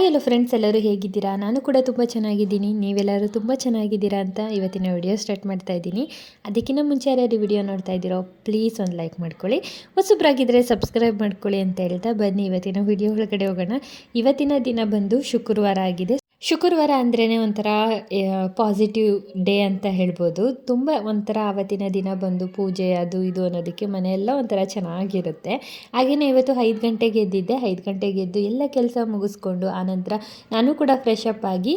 Hello friends ಎಲ್ಲರೂ ಹೇಗಿದ್ದೀರಾ? ನಾನು ಕೂಡ ತುಂಬ ಚೆನ್ನಾಗಿದ್ದೀನಿ. ನೀವೆಲ್ಲರೂ ತುಂಬ ಚೆನ್ನಾಗಿದ್ದೀರಾ ಅಂತ ಇವತ್ತಿನ ವಿಡಿಯೋ ಸ್ಟಾರ್ಟ್ ಮಾಡ್ತಾ ಇದ್ದೀನಿ. ಅದಕ್ಕಿಂತ ಮುಂಚೆ ಯಾರ್ಯಾರು ವಿಡಿಯೋ ನೋಡ್ತಾ ಇದ್ದೀರೋ ಪ್ಲೀಸ್ ಒಂದು ಲೈಕ್ ಮಾಡ್ಕೊಳ್ಳಿ. ಹೊಸಬ್ರಾಗಿದ್ದರೆ ಸಬ್ಸ್ಕ್ರೈಬ್ ಮಾಡ್ಕೊಳ್ಳಿ ಅಂತ ಹೇಳ್ತಾ ಬನ್ನಿ. ಇವತ್ತಿನ ವಿಡಿಯೋ ಒಳಗಡೆ ಹೋಗೋಣ. ಇವತ್ತಿನ ದಿನ ಬಂದು ಶುಕ್ರವಾರ ಆಗಿದೆ. ಶುಕ್ರವಾರ ಅಂದ್ರೇ ಒಂಥರ ಪಾಸಿಟಿವ್ ಡೇ ಅಂತ ಹೇಳ್ಬೋದು. ತುಂಬ ಒಂಥರ ಆವತ್ತಿನ ದಿನ ಬಂದು ಪೂಜೆ, ಅದು ಇದು ಅನ್ನೋದಕ್ಕೆ ಮನೆಯೆಲ್ಲ ಒಂಥರ ಚೆನ್ನಾಗಿರುತ್ತೆ. ಹಾಗೆಯೇ ಇವತ್ತು ಐದು ಗಂಟೆಗೆ ಎದ್ದಿದ್ದೆ. ಐದು ಗಂಟೆಗೆ ಎದ್ದು ಎಲ್ಲ ಕೆಲಸ ಮುಗಿಸ್ಕೊಂಡು ಆನಂತರ ನಾನು ಕೂಡ ಫ್ರೆಶ್ ಅಪ್ ಆಗಿ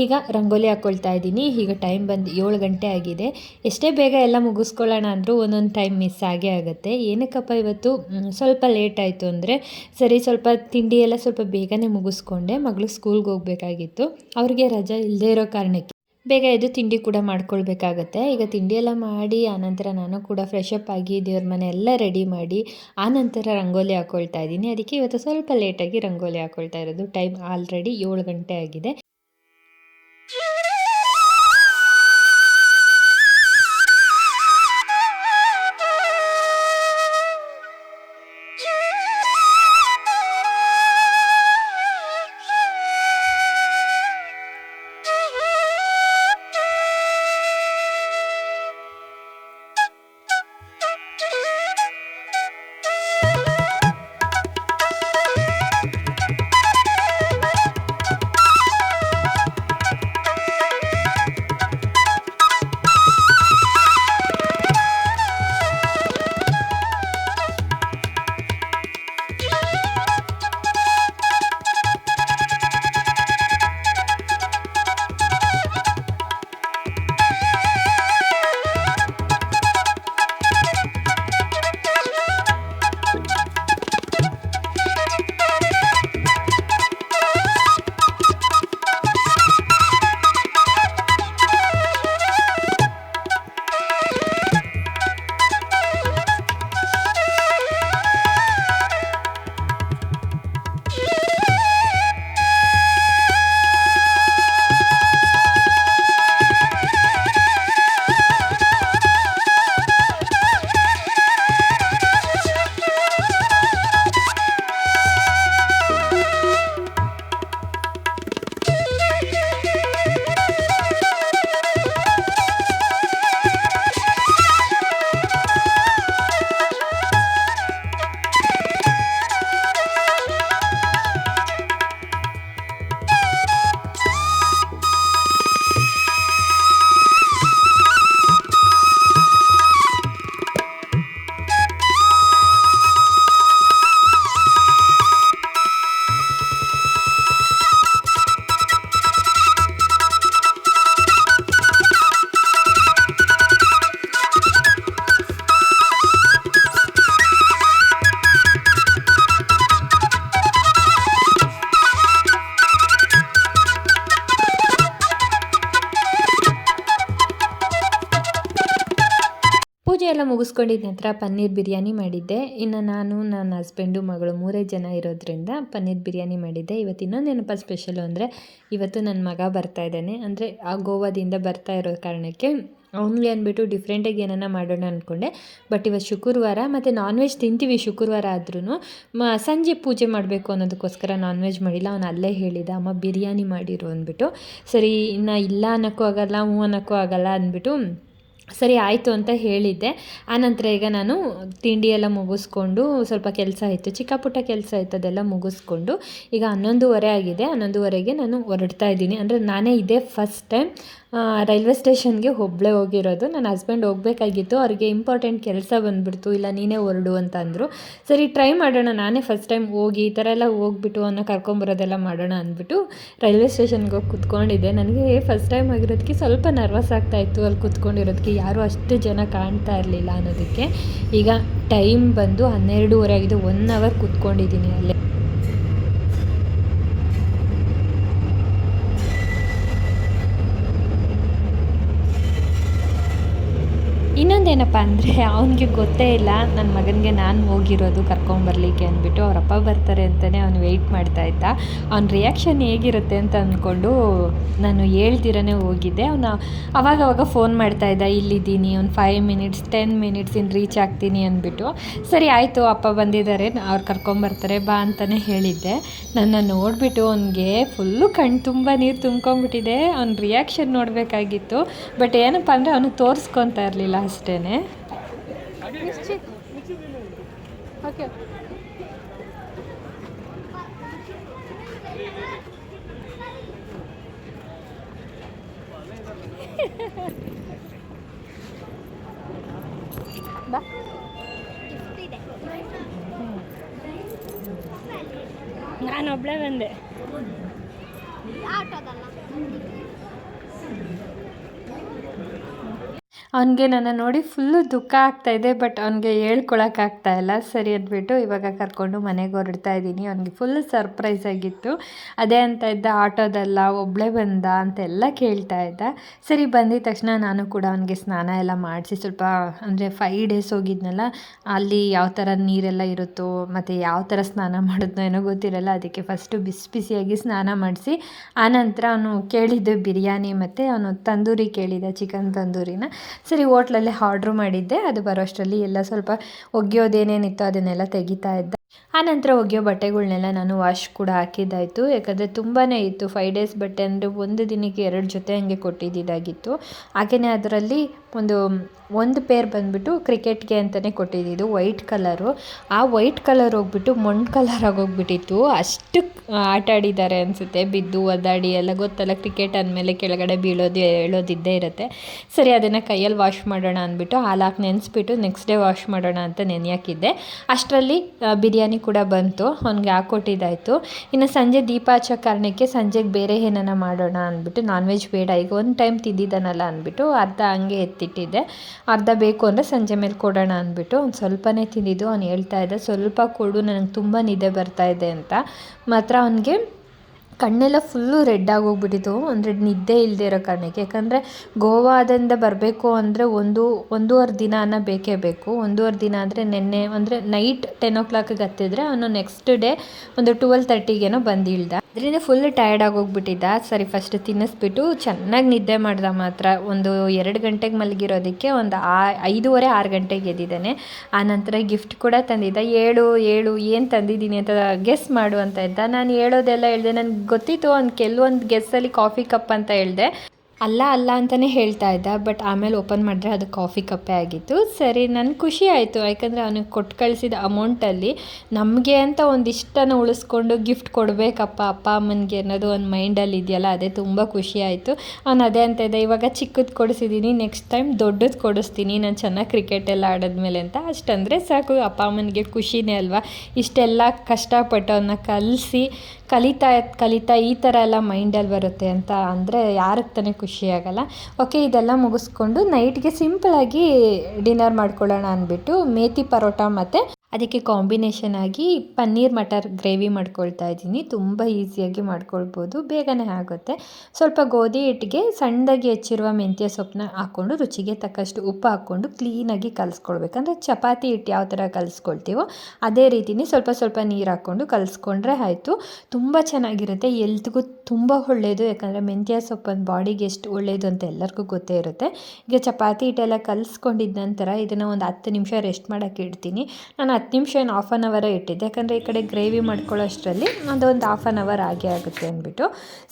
ಈಗ ರಂಗೋಲಿ ಹಾಕ್ಕೊಳ್ತಾ ಇದ್ದೀನಿ. ಈಗ ಟೈಮ್ ಬಂದು ಏಳು ಗಂಟೆ ಆಗಿದೆ. ಎಷ್ಟೇ ಬೇಗ ಎಲ್ಲ ಮುಗಿಸ್ಕೊಳ್ಳೋಣ ಅಂದರೂ ಒಂದೊಂದು ಟೈಮ್ ಮಿಸ್ ಆಗೇ ಆಗುತ್ತೆ. ಏನಕ್ಕಪ್ಪ ಇವತ್ತು? ಸ್ವಲ್ಪ ಲೇಟ್ ಆಯಿತು ಅಂದರೆ ಸರಿ, ಸ್ವಲ್ಪ ತಿಂಡಿ ಎಲ್ಲ ಸ್ವಲ್ಪ ಬೇಗನೆ ಮುಗಿಸ್ಕೊಂಡೆ. ಮಗಳು ಸ್ಕೂಲ್ಗೆ ಹೋಗಬೇಕಾಗಿತ್ತು. ಅವ್ರಿಗೆ ರಜಾ ಇಲ್ಲದೇ ಇರೋ ಕಾರಣಕ್ಕೆ ಬೇಗ ಎದ್ದು ತಿಂಡಿ ಕೂಡ ಮಾಡ್ಕೊಳ್ಬೇಕಾಗತ್ತೆ. ಈಗ ತಿಂಡಿ ಎಲ್ಲ ಮಾಡಿ, ಆನಂತರ ನಾನು ಕೂಡ ಫ್ರೆಶ್ ಅಪ್ ಆಗಿ ದೇವ್ರ ಮನೆ ಎಲ್ಲ ರೆಡಿ ಮಾಡಿ, ಆನಂತರ ರಂಗೋಲಿ ಹಾಕ್ಕೊಳ್ತಾ ಇದ್ದೀನಿ. ಅದಕ್ಕೆ ಇವತ್ತು ಸ್ವಲ್ಪ ಲೇಟಾಗಿ ರಂಗೋಲಿ ಹಾಕ್ಕೊಳ್ತಾ ಇರೋದು. ಟೈಮ್ ಆಲ್ರೆಡಿ ಏಳು ಗಂಟೆ ಆಗಿದೆ. ಮುಗಿಸ್ಕೊಂಡಿದ್ದ ನಂತರ ಪನ್ನೀರ್ ಬಿರಿಯಾನಿ ಮಾಡಿದ್ದೆ. ಇನ್ನು ನಾನು, ನನ್ನ ಹಸ್ಬೆಂಡು ಮಗಳು ಮೂರೇ ಜನ ಇರೋದ್ರಿಂದ ಪನ್ನೀರ್ ಬಿರಿಯಾನಿ ಮಾಡಿದ್ದೆ. ಇವತ್ತು ಇನ್ನೊಂದು ಏನಪ್ಪ ಸ್ಪೆಷಲು ಅಂದರೆ, ಇವತ್ತು ನನ್ನ ಮಗ ಬರ್ತಾ ಇದ್ದಾನೆ. ಅಂದರೆ ಆ ಗೋವಾದಿಂದ ಬರ್ತಾ ಇರೋ ಕಾರಣಕ್ಕೆ ಅವನಿಗೆ ಅಂದ್ಬಿಟ್ಟು ಡಿಫ್ರೆಂಟಾಗಿ ಏನನ್ನ ಮಾಡೋಣ ಅಂದ್ಕೊಂಡೆ ಬಟ್ ಇವತ್ತು ಶುಕ್ರವಾರ ಮತ್ತು ನಾನ್ ವೆಜ್ ತಿಂತೀವಿ ಶುಕ್ರವಾರ ಆದ್ರೂ ಮ, ಸಂಜೆ ಪೂಜೆ ಮಾಡಬೇಕು ಅನ್ನೋದಕ್ಕೋಸ್ಕರ ನಾನ್ ವೆಜ್ ಮಾಡಿಲ್ಲ. ಅವನು ಅಲ್ಲೇ ಹೇಳಿದ, ಅಮ್ಮ, ಬಿರಿಯಾನಿ ಮಾಡಿರು ಅಂದ್ಬಿಟ್ಟು. ಸರಿ, ಇನ್ನು ಇಲ್ಲ ಅನ್ನೋಕ್ಕೂ ಆಗಲ್ಲ ಹ್ಞೂ ಅನ್ನೋಕ್ಕೂ ಆಗಲ್ಲ ಅಂದ್ಬಿಟ್ಟು ಸರಿ, ಆಯಿತು ಅಂತ ಹೇಳಿದ್ದೆ. ಆನಂತರ ಈಗ ನಾನು ತಿಂಡಿ ಎಲ್ಲ ಮುಗಿಸ್ಕೊಂಡು ಸ್ವಲ್ಪ ಕೆಲಸ ಇತ್ತು. ಚಿಕ್ಕ ಪುಟ್ಟ ಕೆಲಸ ಇತ್ತು, ಅದೆಲ್ಲ ಮುಗಿಸ್ಕೊಂಡು ಈಗ ಹನ್ನೊಂದುವರೆ ಆಗಿದೆ. ಹನ್ನೊಂದುವರೆಗೆ ನಾನು ಹೊರಡ್ತಾ ಇದ್ದೀನಿ. ಅಂದರೆ ನಾನೇ ಇದೇ ಫಸ್ಟ್ ಟೈಮ್ ರೈಲ್ವೆ ಸ್ಟೇಷನ್ಗೆ ಒಬ್ಬಳೇ ಹೋಗಿರೋದು. ನನ್ನ ಹಸ್ಬೆಂಡ್ ಹೋಗಬೇಕಾಗಿತ್ತು. ಅವ್ರಿಗೆ ಇಂಪಾರ್ಟೆಂಟ್ ಕೆಲಸ ಬಂದುಬಿಡ್ತು. ಇಲ್ಲ, ನೀನೇ ಹೊರಡು ಅಂತ ಅಂದರು. ಸರಿ ಟ್ರೈ ಮಾಡೋಣ. ನಾನೇ ಫಸ್ಟ್ ಟೈಮ್ ಹೋಗಿ ಈ ಥರ ಎಲ್ಲ ಹೋಗ್ಬಿಟ್ಟು ಅನ್ನೋ ಕರ್ಕೊಂಬರೋದೆಲ್ಲ ಮಾಡೋಣ ಅಂದ್ಬಿಟ್ಟು ರೈಲ್ವೆ ಸ್ಟೇಷನ್ಗೆ ಹೋಗಿ ಕುತ್ಕೊಂಡಿದ್ದೆ. ನನಗೆ ಫಸ್ಟ್ ಟೈಮ್ ಆಗಿರೋದಕ್ಕೆ ಸ್ವಲ್ಪ ನರ್ವಸ್ ಆಗ್ತಾ ಇತ್ತು ಅಲ್ಲಿ ಕುತ್ಕೊಂಡಿರೋದಕ್ಕೆ ಯಾರೂ ಅಷ್ಟು ಜನ ಕಾಣ್ತಾ ಇರಲಿಲ್ಲ ಅನ್ನೋದಕ್ಕೆ. ಈಗ ಟೈಮ್ ಬಂದು ಹನ್ನೆರಡೂವರೆ ಆಗಿದೆ. ಒನ್ ಅವರ್ ಕುತ್ಕೊಂಡಿದ್ದೀನಿ ಅಲ್ಲೇ ಇನ್ನೊಂದು ಇನ್ನೊಂದೇನಪ್ಪ ಅಂದರೆ ಅವನಿಗೆ ಗೊತ್ತೇ ಇಲ್ಲ ನನ್ನ ಮಗನಿಗೆ ನಾನು ಹೋಗಿರೋದು ಕರ್ಕೊಂಬರ್ಲಿಕ್ಕೆ ಅಂದ್ಬಿಟ್ಟು ಅವರಪ್ಪ ಬರ್ತಾರೆ ಅಂತಲೇ ಅವ್ನು ವೆಯ್ಟ್ ಮಾಡ್ತಾ ಇದ್ದ. ಅವ್ನ ರಿಯಾಕ್ಷನ್ ಹೇಗಿರುತ್ತೆ ಅಂತ ಅಂದ್ಕೊಂಡು ನಾನು ಹೇಳ್ದಿರನೇ ಹೋಗಿದ್ದೆ. ಅವನು ಅವಾಗ ಅವಾಗ ಫೋನ್ ಮಾಡ್ತಾ ಇದ್ದ, ಇಲ್ಲಿದ್ದೀನಿ, ಒಂದು ಫೈವ್ ಮಿನಿಟ್ಸ್ ಟೆನ್ ಮಿನಿಟ್ಸ್ ಇನ್ನು ರೀಚ್ ಆಗ್ತೀನಿ ಅಂದ್ಬಿಟ್ಟು. ಸರಿ, ಆಯಿತು, ಅಪ್ಪ ಬಂದಿದ್ದಾರೆ, ಅವ್ರು ಕರ್ಕೊಂಬರ್ತಾರೆ ಬಾ ಅಂತಲೇ ಹೇಳಿದ್ದೆ. ನನ್ನ ನೋಡಿಬಿಟ್ಟು ಅವನಿಗೆ ಫುಲ್ಲು ಕಣ್ಣು ತುಂಬ ನೀರು ತುಂಬ್ಕೊಂಬಿಟ್ಟಿದೆ ಅವ್ನ ರಿಯಾಕ್ಷನ್ ನೋಡಬೇಕಾಗಿತ್ತು. ಬಟ್ ಏನಪ್ಪ ಅಂದರೆ ಅವನು ತೋರಿಸ್ಕೊತಾ ಇರಲಿಲ್ಲ ಅಷ್ಟೇ. ಓಕೆ ಬಾ ನಾನೊಬ್ಬಳೇ ಬಂದೆ. ಅವನಿಗೆ ನನ್ನ ನೋಡಿ ಫುಲ್ಲು ದುಃಖ ಆಗ್ತಾಯಿದೆ ಬಟ್ ಅವನಿಗೆ ಹೇಳ್ಕೊಳಕ್ಕಾಗ್ತಾ ಇಲ್ಲ. ಸರಿ ಅಂದ್ಬಿಟ್ಟು ಇವಾಗ ಕರ್ಕೊಂಡು ಮನೆಗೆ ಹೊರಡ್ತಾ ಇದ್ದೀನಿ. ಅವನಿಗೆ ಫುಲ್ ಸರ್ಪ್ರೈಸ್ ಆಗಿತ್ತು. ಅದೇ ಅಂತ ಇದ್ದ ಆಟೋದಲ್ಲ ಒಬ್ಬಳೇ ಬಂದ ಅಂತೆಲ್ಲ ಕೇಳ್ತಾ ಇದ್ದ. ಸರಿ, ಬಂದಿದ ತಕ್ಷಣ ನಾನು ಕೂಡ ಅವನಿಗೆ ಸ್ನಾನ ಎಲ್ಲ ಮಾಡಿಸಿ ಸ್ವಲ್ಪ, ಅಂದರೆ ಫೈವ್ ಡೇಸ್ ಹೋಗಿದ್ನಲ್ಲ, ಅಲ್ಲಿ ಯಾವ ಥರ ನೀರೆಲ್ಲ ಇರುತ್ತೋ, ಮತ್ತು ಯಾವ ಥರ ಸ್ನಾನ ಮಾಡಿದ್ನೋ ಏನೋ ಗೊತ್ತಿರಲ್ಲ, ಅದಕ್ಕೆ ಫಸ್ಟು ಬಿಸಿ ಬಿಸಿಯಾಗಿ ಸ್ನಾನ ಮಾಡಿಸಿ ಆನಂತರ ಅವನು ಕೇಳಿದ್ದು ಬಿರಿಯಾನಿ ಮತ್ತು ಅವನು ತಂದೂರಿ ಕೇಳಿದ ಚಿಕನ್ ತಂದೂರಿನ. ಸರಿ ಹೋಟ್ಲಲ್ಲೇ ಆರ್ಡ್ರ್ ಮಾಡಿದ್ದೆ. ಅದು ಬರೋಷ್ಟರಲ್ಲಿ ಎಲ್ಲ ಸ್ವಲ್ಪ ಒಗೆಯೋದೇನೇನಿತ್ತು ಅದನ್ನೆಲ್ಲ ತೆಗಿತಾ ಇದ್ದೆ. ಆನಂತರ ಒಗೆಯೋ ಬಟ್ಟೆಗಳನ್ನೆಲ್ಲ ನಾನು ವಾಶ್ ಕೂಡ ಹಾಕಿದ್ದಾಯಿತು. ಯಾಕಂದರೆ ತುಂಬಾ ಇತ್ತು. ಫೈವ್ ಡೇಸ್ ಬಟ್ಟೆ ಅಂದರೆ ಒಂದು ದಿನಕ್ಕೆ ಎರಡು ಜೊತೆ ಹಂಗೆ ಕೊಟ್ಟಿದ್ದಿದ್ದಾಗಿತ್ತು. ಹಾಗೆಯೇ ಅದರಲ್ಲಿ ಒಂದು ಒಂದು ಪೇರ್ ಬಂದುಬಿಟ್ಟು ಕ್ರಿಕೆಟ್ಗೆ ಅಂತಲೇ ಕೊಟ್ಟಿದ್ದಿದ್ದು ವೈಟ್ ಕಲರು ಆ ವೈಟ್ ಕಲರ್ ಹೋಗ್ಬಿಟ್ಟು ಮೊಂಡ್ ಕಲರ್ ಆಗೋಗ್ಬಿಟ್ಟಿತ್ತು ಅಷ್ಟು ಆಟ ಆಡಿದ್ದಾರೆ ಅನಿಸುತ್ತೆ. ಬಿದ್ದು, ಒದ್ದಾಡಿ, ಎಲ್ಲ ಗೊತ್ತಲ್ಲ ಕ್ರಿಕೆಟ್ ಅಂದಮೇಲೆ ಕೆಳಗಡೆ ಬೀಳೋದು ಹೇಳೋದಿದ್ದೇ ಇರುತ್ತೆ. ಸರಿ, ಅದನ್ನು ಕೈಯಲ್ಲಿ ವಾಶ್ ಮಾಡೋಣ ಅಂದ್ಬಿಟ್ಟು ಹಾಲಾಕಿ ನೆನೆಸ್ಬಿಟ್ಟು ನೆಕ್ಸ್ಟ್ ಡೇ ವಾಶ್ ಮಾಡೋಣ ಅಂತ ನೆನೆಯಾಕಿದ್ದೆ. ಅಷ್ಟರಲ್ಲಿ ಬಿರಿಯಾನಿ ಕೂಡ ಬಂತು, ಅವ್ನಿಗೆ ಹಾಕ್ಕೊಟ್ಟಿದ್ದಾಯಿತು ಇನ್ನು ಸಂಜೆ ದೀಪ ಹಚ್ಚೋ ಕಾರಣಕ್ಕೆ ಸಂಜೆಗೆ ಬೇರೆ ಏನಾನ ಮಾಡೋಣ ಅಂದ್ಬಿಟ್ಟು ನಾನ್ ವೆಜ್ ಬೇಡ, ಈಗ ಒಂದು ಟೈಮ್ ತಿಂದಿದ್ದಾನಲ್ಲ ಅಂದ್ಬಿಟ್ಟು, ಅರ್ಧ ಹಂಗೆ ಎತ್ತಿಟ್ಟಿದ್ದೆ. ಅರ್ಧ ಬೇಕು ಅಂದರೆ ಸಂಜೆ ಮೇಲೆ ಕೊಡೋಣ ಅಂದ್ಬಿಟ್ಟು ಒಂದು ಸ್ವಲ್ಪನೇ ತಿಂದಿದ್ದು, ಅವ್ನು ಹೇಳ್ತಾ ಇದ್ದ, ಸ್ವಲ್ಪ ಕೊಡು ನನಗೆ ತುಂಬ ನಿದ್ದೆ ಬರ್ತಾ ಇದೆ ಅಂತ. ಮಾತ್ರ ಅವನಿಗೆ ಕಣ್ಣೆಲ್ಲ ಫುಲ್ಲು ರೆಡ್ ಆಗೋಗ್ಬಿಟ್ಟಿತ್ತು. ಅಂದರೆ ನಿದ್ದೆ ಇಲ್ಲದೆ ಇರೋ ಕಾರಣಕ್ಕೆ. ಯಾಕಂದರೆ ಗೋವಾದಿಂದ ಬರಬೇಕು ಅಂದರೆ ಒಂದು, ಒಂದೂವರೆ ದಿನ ಬೇಕೇ ಬೇಕು. ಒಂದೂವರೆ ದಿನ ಅಂದರೆ ನಿನ್ನೆ, ಅಂದರೆ ನೈಟ್ ಟೆನ್ ಓ ಕ್ಲಾಕಿಗೆ ಹತ್ತಿದ್ರೆ ಅವನು ನೆಕ್ಸ್ಟ್ ಡೇ ಒಂದು ಟುವೆಲ್ ತರ್ಟಿಗೇನೋ ಬಂದು ಇಳ್ದ ಅದರಿಂದ ಫುಲ್ ಟಯರ್ಡ್ ಆಗೋಗ್ಬಿಟ್ಟಿದ್ದ. ಸರಿ ಫಸ್ಟ್ ತಿನ್ನಿಸ್ಬಿಟ್ಟು ಚೆನ್ನಾಗಿ ನಿದ್ದೆ ಮಾಡ್ದ ಮಾತ್ರ. ಒಂದು ಎರಡು ಗಂಟೆಗೆ ಮಲಗಿರೋದಕ್ಕೆ ಒಂದು ಆ ಐದೂವರೆ, ಆರು ಗಂಟೆಗೆ ಎದ್ದಿದ್ದಾನೆ. ಆ ನಂತರ ಗಿಫ್ಟ್ ಕೂಡ ತಂದಿದ್ದ. ಏಳು ಏಳು, ಏನು ತಂದಿದ್ದೀನಿ ಅಂತ ಗೆಸ್ ಮಾಡು ಅಂತ ಇದ್ದ. ನಾನು ಹೇಳೋದೆಲ್ಲ ಹೇಳಿದೆ. ನನಗೆ ಗೊತ್ತಿತ್ತು. ಒಂದು ಕೆಲವೊಂದು ಗೆಸ್ಸಲ್ಲಿ ಕಾಫಿ ಕಪ್ ಅಂತ ಹೇಳಿದೆ. ಅಲ್ಲ ಅಲ್ಲ ಅಂತಲೇ ಹೇಳ್ತಾ ಇದ್ದ ಬಟ್ ಆಮೇಲೆ ಓಪನ್ ಮಾಡಿದ್ರೆ ಅದು ಕಾಫಿ ಕಪ್ಪೆ ಆಗಿತ್ತು. ಸರಿ ನನಗೆ ಖುಷಿ ಆಯಿತು. ಯಾಕಂದರೆ ಅವನಿಗೆ ಕೊಟ್ಟು ಕಳಿಸಿದ ಅಮೌಂಟಲ್ಲಿ ನಮಗೆ ಅಂತ ಒಂದಿಷ್ಟನ್ನು ಉಳಿಸ್ಕೊಂಡು ಗಿಫ್ಟ್ ಕೊಡಬೇಕಪ್ಪ, ಅಪ್ಪ ಅಮ್ಮನಿಗೆ ಅನ್ನೋದು ಒಂದು ಮೈಂಡಲ್ಲಿ ಇದೆಯಲ್ಲ, ಅದೇ ತುಂಬ ಖುಷಿ ಆಯಿತು. ಅವನು ಅದೇ ಅಂತ ಇದೆ ಇವಾಗ ಚಿಕ್ಕದು ಕೊಡಿಸಿದ್ದೀನಿ ನೆಕ್ಸ್ಟ್ ಟೈಮ್ ದೊಡ್ಡದು ಕೊಡಿಸ್ತೀನಿ, ನಾನು ಚೆನ್ನಾಗಿ ಕ್ರಿಕೆಟ್ ಎಲ್ಲ ಆಡಿದ್ಮೇಲೆ ಅಂತ. ಅಷ್ಟಂದರೆ ಸಾಕು, ಅಪ್ಪ ಅಮ್ಮನಿಗೆ ಖುಷಿನೇ ಅಲ್ವಾ? ಇಷ್ಟೆಲ್ಲ ಕಷ್ಟಪಟ್ಟು ಅವನ್ನ ಕಲಿಸಿ ಕಲಿತಾ ಕಲಿತಾ ಈ ಥರ ಎಲ್ಲ ಮೈಂಡಲ್ಲಿ ಬರುತ್ತೆ ಅಂತ ಅಂದರೆ ಯಾರಿಗೆ ತಾನೇ ಖುಷಿ ಆಗಲ್ಲ. ಓಕೆ ಇದೆಲ್ಲ ಮುಗಿಸ್ಕೊಂಡು ನೈಟ್ಗೆ ಸಿಂಪಲಾಗಿ ಡಿನ್ನರ್ ಮಾಡ್ಕೊಳ್ಳೋಣ ಅಂದ್ಬಿಟ್ಟು ಮೇತಿ ಪರೋಟ ಮತ್ತು ಅದಕ್ಕೆ ಕಾಂಬಿನೇಷನ್ ಆಗಿ ಪನ್ನೀರ್ ಮಟರ್ ಗ್ರೇವಿ ಮಾಡ್ಕೊಳ್ತಾ ಇದ್ದೀನಿ. ತುಂಬ ಈಸಿಯಾಗಿ ಮಾಡ್ಕೊಳ್ಬೋದು. ಬೇಗನೆ ಆಗುತ್ತೆ. ಸ್ವಲ್ಪ ಗೋಧಿ ಹಿಟ್ಟಿಗೆ ಸಣ್ಣದಾಗಿ ಹೆಚ್ಚಿರುವ ಮೆಂತ್ಯ ಸೊಪ್ಪನ್ನ ಹಾಕ್ಕೊಂಡು ರುಚಿಗೆ ತಕ್ಕಷ್ಟು ಉಪ್ಪು ಹಾಕ್ಕೊಂಡು ಕ್ಲೀನಾಗಿ ಕಲಿಸ್ಕೊಳ್ಬೇಕು. ಅಂದರೆ ಚಪಾತಿ ಹಿಟ್ಟು ಯಾವ ಥರ ಕಲಿಸ್ಕೊಳ್ತೀವೋ ಅದೇ ರೀತಿಯೇ ಸ್ವಲ್ಪ ಸ್ವಲ್ಪ ನೀರು ಹಾಕ್ಕೊಂಡು ಕಲಿಸ್ಕೊಂಡ್ರೆ ಆಯಿತು. ತುಂಬ ಚೆನ್ನಾಗಿರುತ್ತೆ. ಎಲ್ತ್ಗೂ ತುಂಬ ಒಳ್ಳೆಯದು ಯಾಕಂದರೆ ಮೆಂತ್ಯ ಸೊಪ್ಪನ್ನ ಬಾಡಿಗೆ ಎಷ್ಟು ಒಳ್ಳೆಯದು ಅಂತ ಎಲ್ಲರಿಗೂ ಗೊತ್ತೇ ಇರುತ್ತೆ. ಈಗ ಚಪಾತಿ ಹಿಟ್ಟೆಲ್ಲ ಕಲಿಸ್ಕೊಂಡಿದ್ದ ನಂತರ ಇದನ್ನು ಒಂದು ಹತ್ತು ನಿಮಿಷ ರೆಸ್ಟ್ ಮಾಡೋಕ್ಕೆ ಇಡ್ತೀನಿ. ನಾನು ಹತ್ತು ನಿಮಿಷ ಏನು ಹಾಫ್ ಆನ್ ಅವರೇ ಇಟ್ಟಿದ್ದೆ. ಯಾಕಂದರೆ ಈ ಕಡೆ ಗ್ರೇವಿ ಮಾಡ್ಕೊಳ್ಳೋ ಅಷ್ಟರಲ್ಲಿ ಅದೊಂದು ಆಫ್ ಆನ್ ಅವರ್ ಆಗೇ ಆಗುತ್ತೆ ಅಂದ್ಬಿಟ್ಟು.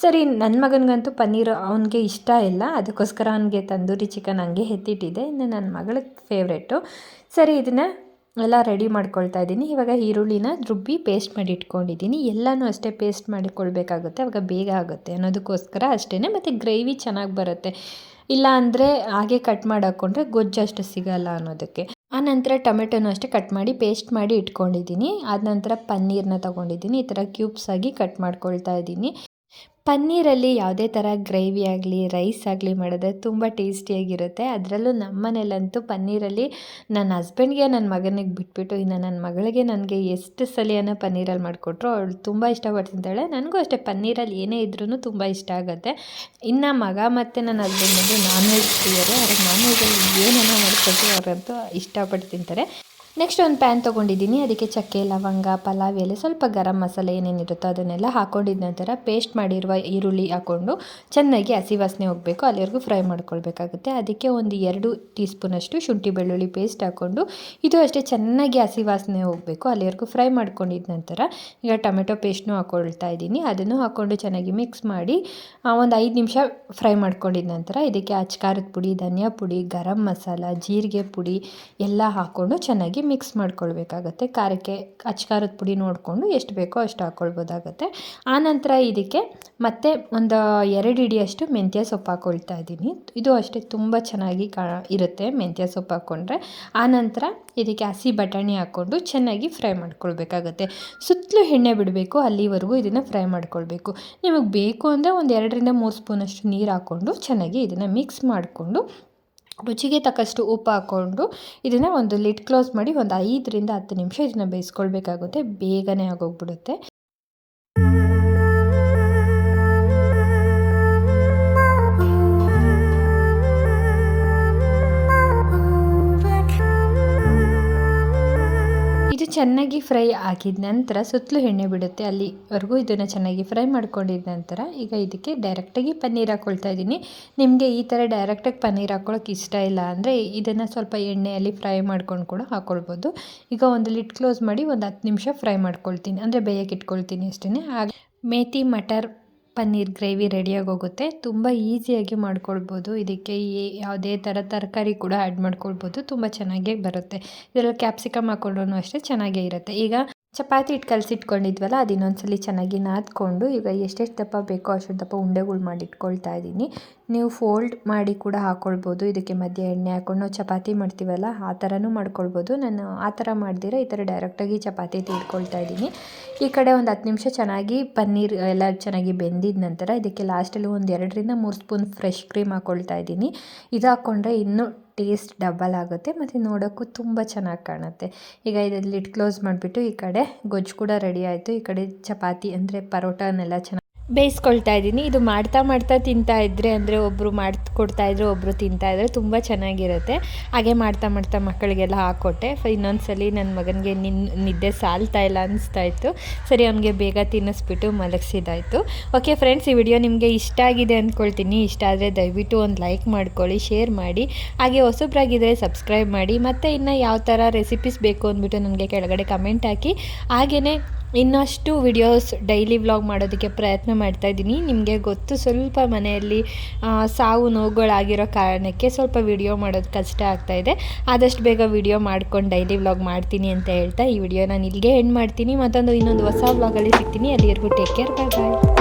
ಸರಿ ನನ್ನ ಮಗನಿಗಂತೂ ಪನ್ನೀರ್ ಅವನಿಗೆ ಇಷ್ಟ ಇಲ್ಲ. ಅದಕ್ಕೋಸ್ಕರ ಅವನಿಗೆ ತಂದೂರಿ ಚಿಕನ್ ಹಂಗೆ ಎತ್ತಿಟ್ಟಿದ್ದೆ. ಇನ್ನು ನನ್ನ ಮಗಳ ಫೇವ್ರೇಟು ಸರಿ, ಇದನ್ನು ಎಲ್ಲ ರೆಡಿ ಮಾಡ್ಕೊಳ್ತಾ ಇದ್ದೀನಿ. ಇವಾಗ ಈರುಳ್ಳಿನ ರುಬ್ಬಿ ಪೇಸ್ಟ್ ಮಾಡಿ ಇಟ್ಕೊಂಡಿದ್ದೀನಿ. ಎಲ್ಲನೂ ಅಷ್ಟೇ ಪೇಸ್ಟ್ ಮಾಡಿಕೊಳ್ಬೇಕಾಗುತ್ತೆ ಅವಾಗ ಬೇಗ ಆಗುತ್ತೆ ಅನ್ನೋದಕ್ಕೋಸ್ಕರ ಅಷ್ಟೇ ಮತ್ತು ಗ್ರೇವಿ ಚೆನ್ನಾಗಿ ಬರುತ್ತೆ. ಇಲ್ಲ ಅಂದರೆ ಹಾಗೆ ಕಟ್ ಮಾಡಿ ಹಾಕ್ಕೊಂಡ್ರೆ ಗೊಜ್ಜು ಅಷ್ಟು ಸಿಗಲ್ಲ ಅನ್ನೋದಕ್ಕೆ. ಆ ನಂತರ ಟೊಮೆಟೊನೂ ಅಷ್ಟೇ ಕಟ್ ಮಾಡಿ ಪೇಸ್ಟ್ ಮಾಡಿ ಇಟ್ಕೊಂಡಿದ್ದೀನಿ. ಆದ ನಂತರ ಪನ್ನೀರನ್ನ ತಗೊಂಡಿದ್ದೀನಿ. ಈ ಥರ ಕ್ಯೂಬ್ಸ್ ಆಗಿ ಕಟ್ ಮಾಡ್ಕೊಳ್ತಾ ಇದ್ದೀನಿ. ಪನ್ನೀರಲ್ಲಿ ಯಾವುದೇ ಥರ ಗ್ರೇವಿ ಆಗಲಿ, ರೈಸ್ ಆಗಲಿ ಮಾಡಿದ್ರೆ ತುಂಬ ಟೇಸ್ಟಿಯಾಗಿರುತ್ತೆ. ಅದರಲ್ಲೂ ನಮ್ಮ ಮನೇಲಂತೂ ಪನ್ನೀರಲ್ಲಿ ನನ್ನ ಹಸ್ಬೆಂಡ್ಗೆ, ನನ್ನ ಮಗನಿಗೆ ಬಿಟ್ಬಿಟ್ಟು ಇನ್ನು ನನ್ನ ಮಗಳಿಗೆ ನನಗೆ ಎಷ್ಟು ಸಲಿಯನ್ನು ಪನ್ನೀರಲ್ಲಿ ಮಾಡಿಕೊಟ್ರು, ಅವಳು ತುಂಬ ಇಷ್ಟಪಟ್ಟು ತಿಂತಾಳೆ ನನಗೂ ಅಷ್ಟೇ ಪನ್ನೀರಲ್ಲಿ ಏನೇ ಇದ್ರೂ ತುಂಬ ಇಷ್ಟ ಆಗುತ್ತೆ. ಇನ್ನು ಮಗ ಮತ್ತು ನನ್ನ ಹಸ್ಬೆಂಡ್ ಬಂದು ನಾನ್ ವೆಜ್ ಪ್ರಿಯರು, ಅವ್ರಿಗೆ ನಾನ್ ವೆಜ್ಜಲ್ಲಿ ಏನೇನೋ ಮಾಡಿಕೊಟ್ರು ಅವರಂತೂ ಇಷ್ಟಪಟ್ಟು ತಿಂತಾರೆ. ನೆಕ್ಸ್ಟ್ ಒಂದು ಪ್ಯಾನ್ ತೊಗೊಂಡಿದ್ದೀನಿ. ಅದಕ್ಕೆ ಚಕ್ಕೆ, ಲವಂಗ, ಪಲಾವ್, ಎಲೆ, ಸ್ವಲ್ಪ ಗರಂ ಮಸಾಲೆ ಏನೇನಿರುತ್ತೋ ಅದನ್ನೆಲ್ಲ ಹಾಕೊಂಡಿದ ನಂತರ ಪೇಸ್ಟ್ ಮಾಡಿರುವ ಈರುಳ್ಳಿ ಹಾಕ್ಕೊಂಡು ಚೆನ್ನಾಗಿ ಹಸಿ ವಾಸನೆ ಹೋಗಬೇಕು. ಅಲ್ಲಿವರೆಗೂ ಫ್ರೈ ಮಾಡ್ಕೊಳ್ಬೇಕಾಗುತ್ತೆ. ಅದಕ್ಕೆ ಒಂದು ಎರಡು ಟೀ ಸ್ಪೂನಷ್ಟು ಶುಂಠಿ ಬೆಳ್ಳುಳ್ಳಿ ಪೇಸ್ಟ್ ಹಾಕ್ಕೊಂಡು ಇದು ಅಷ್ಟೇ ಚೆನ್ನಾಗಿ ಹಸಿ ವಾಸನೆ ಹೋಗಬೇಕು. ಅಲ್ಲಿವರೆಗೂ ಫ್ರೈ ಮಾಡ್ಕೊಂಡಿದ ನಂತರ ಈಗ ಟೊಮೆಟೊ ಪೇಸ್ಟ್ನೂ ಹಾಕ್ಕೊಳ್ತಾ ಇದ್ದೀನಿ. ಅದನ್ನು ಹಾಕ್ಕೊಂಡು ಚೆನ್ನಾಗಿ ಮಿಕ್ಸ್ ಮಾಡಿ ಒಂದು ಐದು ನಿಮಿಷ ಫ್ರೈ ಮಾಡ್ಕೊಂಡಿದ ನಂತರ ಇದಕ್ಕೆ ಅಚ್ಕಾರದ ಪುಡಿ, ಧನಿಯಾ ಪುಡಿ, ಗರಂ ಮಸಾಲ, ಜೀರಿಗೆ ಪುಡಿ ಎಲ್ಲ ಹಾಕ್ಕೊಂಡು ಚೆನ್ನಾಗಿ ಮಿಕ್ಸ್ ಮಾಡ್ಕೊಳ್ಬೇಕಾಗತ್ತೆ. ಖಾರಕ್ಕೆ ಅಚ್ಕಾರದ ಪುಡಿ ನೋಡಿಕೊಂಡು ಎಷ್ಟು ಬೇಕೋ ಅಷ್ಟು ಹಾಕ್ಕೊಳ್ಬೋದಾಗತ್ತೆ ಆನಂತರ ಇದಕ್ಕೆ ಮತ್ತೆ ಒಂದು ಎರಡು ಹಿಡಿಯಷ್ಟು ಮೆಂತ್ಯ ಸೊಪ್ಪು ಹಾಕ್ಕೊಳ್ತಾ ಇದ್ದೀನಿ. ಇದು ಅಷ್ಟೇ ತುಂಬ ಚೆನ್ನಾಗಿ ಕಾ ಇರುತ್ತೆ ಮೆಂತ್ಯ ಸೊಪ್ಪು ಹಾಕ್ಕೊಂಡ್ರೆ ಆನಂತರ ಇದಕ್ಕೆ ಹಸಿ ಬಟಾಣಿ ಹಾಕ್ಕೊಂಡು ಚೆನ್ನಾಗಿ ಫ್ರೈ ಮಾಡ್ಕೊಳ್ಬೇಕಾಗತ್ತೆ. ಸುತ್ತಲೂ ಎಣ್ಣೆ ಬಿಡಬೇಕು, ಅಲ್ಲಿವರೆಗೂ ಇದನ್ನು ಫ್ರೈ ಮಾಡ್ಕೊಳ್ಬೇಕು. ನಿಮಗೆ ಬೇಕು ಅಂದರೆ ಒಂದು ಎರಡರಿಂದ ಮೂರು ಸ್ಪೂನಷ್ಟು ನೀರು ಹಾಕ್ಕೊಂಡು ಚೆನ್ನಾಗಿ ಇದನ್ನು ಮಿಕ್ಸ್ ಮಾಡಿಕೊಂಡು ರುಚಿಗೆ ತಕ್ಕಷ್ಟು ಉಪ್ಪು ಹಾಕ್ಕೊಂಡು ಇದನ್ನು ಒಂದು ಲಿಡ್ ಕ್ಲೋಸ್ ಮಾಡಿ ಒಂದು ಐದರಿಂದ ಹತ್ತು ನಿಮಿಷ ಇದನ್ನು ಬೇಯಿಸ್ಕೊಳ್ಬೇಕಾಗುತ್ತೆ. ಬೇಗನೆ ಆಗೋಗ್ಬಿಡುತ್ತೆ. ಚೆನ್ನಾಗಿ ಫ್ರೈ ಆಗಿದ ನಂತರ ಸುತ್ತಲೂ ಎಣ್ಣೆ ಬಿಡುತ್ತೆ. ಅಲ್ಲಿವರೆಗೂ ಇದನ್ನು ಚೆನ್ನಾಗಿ ಫ್ರೈ ಮಾಡ್ಕೊಂಡಿದ ನಂತರ ಈಗ ಇದಕ್ಕೆ ಡೈರೆಕ್ಟಾಗಿ ಪನ್ನೀರ್ ಹಾಕ್ಕೊಳ್ತಾ ಇದ್ದೀನಿ ನಿಮಗೆ ಈ ಥರ ಡೈರೆಕ್ಟಾಗಿ ಪನ್ನೀರ್ ಹಾಕ್ಕೊಳ್ಳೋಕೆ ಇಷ್ಟ ಇಲ್ಲ ಅಂದರೆ ಇದನ್ನು ಸ್ವಲ್ಪ ಎಣ್ಣೆಯಲ್ಲಿ ಫ್ರೈ ಮಾಡ್ಕೊಂಡು ಕೂಡ ಹಾಕ್ಕೊಳ್ಬೋದು ಈಗ ಒಂದು ಲಿಡ್ ಕ್ಲೋಸ್ ಮಾಡಿ ಒಂದು ಹತ್ತು ನಿಮಿಷ ಫ್ರೈ ಮಾಡ್ಕೊಳ್ತೀನಿ. ಅಂದರೆ ಬೇಯಕ್ಕೆ ಇಟ್ಕೊಳ್ತೀನಿ ಅಷ್ಟೇ ಹಾಗೆ ಮೇತಿ, ಮಟರ್ ಪನ್ನೀರ್ ಗ್ರೇವಿ ರೆಡಿಯಾಗಿ ಹೋಗುತ್ತೆ. ತುಂಬ ಈಸಿಯಾಗಿ ಮಾಡ್ಕೊಳ್ಬೋದು. ಇದಕ್ಕೆ ಯಾವುದೇ ಥರ ತರಕಾರಿ ಕೂಡ ಆ್ಯಡ್ ಮಾಡ್ಕೊಳ್ಬೋದು. ತುಂಬ ಚೆನ್ನಾಗೇ ಬರುತ್ತೆ. ಇದರಲ್ಲಿ ಕ್ಯಾಪ್ಸಿಕಮ್ ಹಾಕೊಂಡ್ರೂ ಅಷ್ಟೇ ಚೆನ್ನಾಗೇ ಇರುತ್ತೆ. ಈಗ ಚಪಾತಿ ಹಿಟ್ಟು ಕಲಸಿಟ್ಕೊಂಡಿದ್ವಲ್ಲ ಅದು ಇನ್ನೊಂದ್ಸಲಿ ಚೆನ್ನಾಗಿ ನಾದ್ಕೊಂಡು ಈಗ ಎಷ್ಟೆಷ್ಟು ದಪ್ಪ ಬೇಕೋ ಅಷ್ಟು ದಪ್ಪ ಉಂಡೆಗಳು ಮಾಡಿ ಇಟ್ಕೊಳ್ತಾ ಇದ್ದೀನಿ ನೀವು ಫೋಲ್ಡ್ ಮಾಡಿ ಕೂಡ ಹಾಕ್ಕೊಳ್ಬೋದು ಇದಕ್ಕೆ ಮಧ್ಯೆ ಎಣ್ಣೆ ಹಾಕ್ಕೊಂಡು ನಾವು ಚಪಾತಿ ಮಾಡ್ತೀವಲ್ಲ, ಆ ಥರನೂ ಮಾಡ್ಕೊಳ್ಬೋದು. ನಾನು ಆ ಥರ ಮಾಡಿದಿರ ಈ ಥರ ಡೈರೆಕ್ಟಾಗಿ ಚಪಾತಿ ತೀಡ್ಕೊಳ್ತಾ ಇದ್ದೀನಿ ಈ ಕಡೆ ಒಂದು ಹತ್ತು ನಿಮಿಷ ಚೆನ್ನಾಗಿ ಪನ್ನೀರ್ ಎಲ್ಲ ಚೆನ್ನಾಗಿ ಬೆಂದಿದ ನಂತರ ಇದಕ್ಕೆ ಲಾಸ್ಟಲ್ಲಿ ಒಂದು ಎರಡರಿಂದ ಮೂರು ಸ್ಪೂನ್ ಫ್ರೆಶ್ ಕ್ರೀಮ್ ಹಾಕ್ಕೊಳ್ತಾ ಇದ್ದೀನಿ ಇದು ಹಾಕ್ಕೊಂಡ್ರೆ ಇನ್ನೂ ಟೇಸ್ಟ್ ಡಬಲ್ ಆಗುತ್ತೆ ಮತ್ತು ನೋಡೋಕ್ಕೂ ತುಂಬ ಚೆನ್ನಾಗಿ ಕಾಣುತ್ತೆ. ಈಗ ಇದರಲ್ಲಿ ಲಿಡ್ ಕ್ಲೋಸ್ ಮಾಡಿಬಿಟ್ಟು ಈ ಕಡೆ ಗೊಜ್ಜು ಕೂಡ ರೆಡಿ ಆಯಿತು. ಈ ಕಡೆ ಚಪಾತಿ ಅಂದರೆ ಪರೋಟನೆಲ್ಲ ಚೆನ್ನಾಗಿ ಬೇಯಿಸ್ಕೊಳ್ತಾ ಇದ್ದೀನಿ. ಇದು ಮಾಡ್ತಾ ಮಾಡ್ತಾ ತಿಂತಾ ಇದ್ದರೆ ಅಂದರೆ ಒಬ್ಬರು ಮಾಡಿಕೊಡ್ತಾ ಇದ್ದರೆ ಒಬ್ಬರು ತಿಂತಾ ಇದ್ದರೆ ತುಂಬ ಚೆನ್ನಾಗಿರುತ್ತೆ. ಹಾಗೆ ಮಾಡ್ತಾ ಮಾಡ್ತಾ ಮಕ್ಕಳಿಗೆಲ್ಲ ಹಾಕ್ಕೊಟ್ಟೆ ಇನ್ನೊಂದು ಸಲ ನನ್ನ ಮಗನಿಗೆ ನಿನ್ನ ನಿದ್ದೆ ಸಾಲ್ತಾ ಇಲ್ಲ ಅನಿಸ್ತಾ ಇತ್ತು. ಸರಿ, ಅವನಿಗೆ ಬೇಗ ತಿನ್ನಿಸ್ಬಿಟ್ಟು ಮಲಗಿಸಿದಾಯಿತು. ಓಕೆ ಫ್ರೆಂಡ್ಸ್, ಈ ವಿಡಿಯೋ ನಿಮಗೆ ಇಷ್ಟ ಆಗಿದೆ ಅಂದ್ಕೊಳ್ತೀನಿ ಇಷ್ಟ ಆದರೆ ದಯವಿಟ್ಟು ಒಂದು ಲೈಕ್ ಮಾಡ್ಕೊಳ್ಳಿ, ಶೇರ್ ಮಾಡಿ. ಹಾಗೆ ಹೊಸಬ್ರಾಗಿದ್ದರೆ ಸಬ್ಸ್ಕ್ರೈಬ್ ಮಾಡಿ. ಮತ್ತು ಇನ್ನು ಯಾವ ಥರ ರೆಸಿಪೀಸ್ ಬೇಕು ಅಂದ್ಬಿಟ್ಟು ನನಗೆ ಕೆಳಗಡೆ ಕಮೆಂಟ್ ಹಾಕಿ. ಹಾಗೆಯೇ ಇನ್ನಷ್ಟು ವಿಡಿಯೋಸ್ ಡೈಲಿ ವ್ಲಾಗ್ ಮಾಡೋದಕ್ಕೆ ಪ್ರಯತ್ನ ಮಾಡ್ತಾಯಿದ್ದೀನಿ ನಿಮಗೆ ಗೊತ್ತು ಸ್ವಲ್ಪ ಮನೆಯಲ್ಲಿ ಸಾವು ನೋವುಗಳಾಗಿರೋ ಕಾರಣಕ್ಕೆ ಸ್ವಲ್ಪ ವಿಡಿಯೋ ಮಾಡೋದು ಕಷ್ಟ ಆಗ್ತಾಯಿದೆ ಆದಷ್ಟು ಬೇಗ ವಿಡಿಯೋ ಮಾಡ್ಕೊಂಡು ಡೈಲಿ ವ್ಲಾಗ್ ಮಾಡ್ತೀನಿ ಅಂತ ಹೇಳ್ತಾ ಈ ವಿಡಿಯೋ ನಾನು ಇಲ್ಲಿಗೆ ಎಂಡ್ ಮಾಡ್ತೀನಿ. ಮತ್ತೊಂದು ಇನ್ನೊಂದು ಹೊಸ ವ್ಲಾಗಲ್ಲಿ ಸಿಗ್ತೀನಿ. ಅಲ್ಲಿವರೆಗೂ ಟೇಕ್ ಕೇರ್ ಬಾಯ್ ಬಾಯ್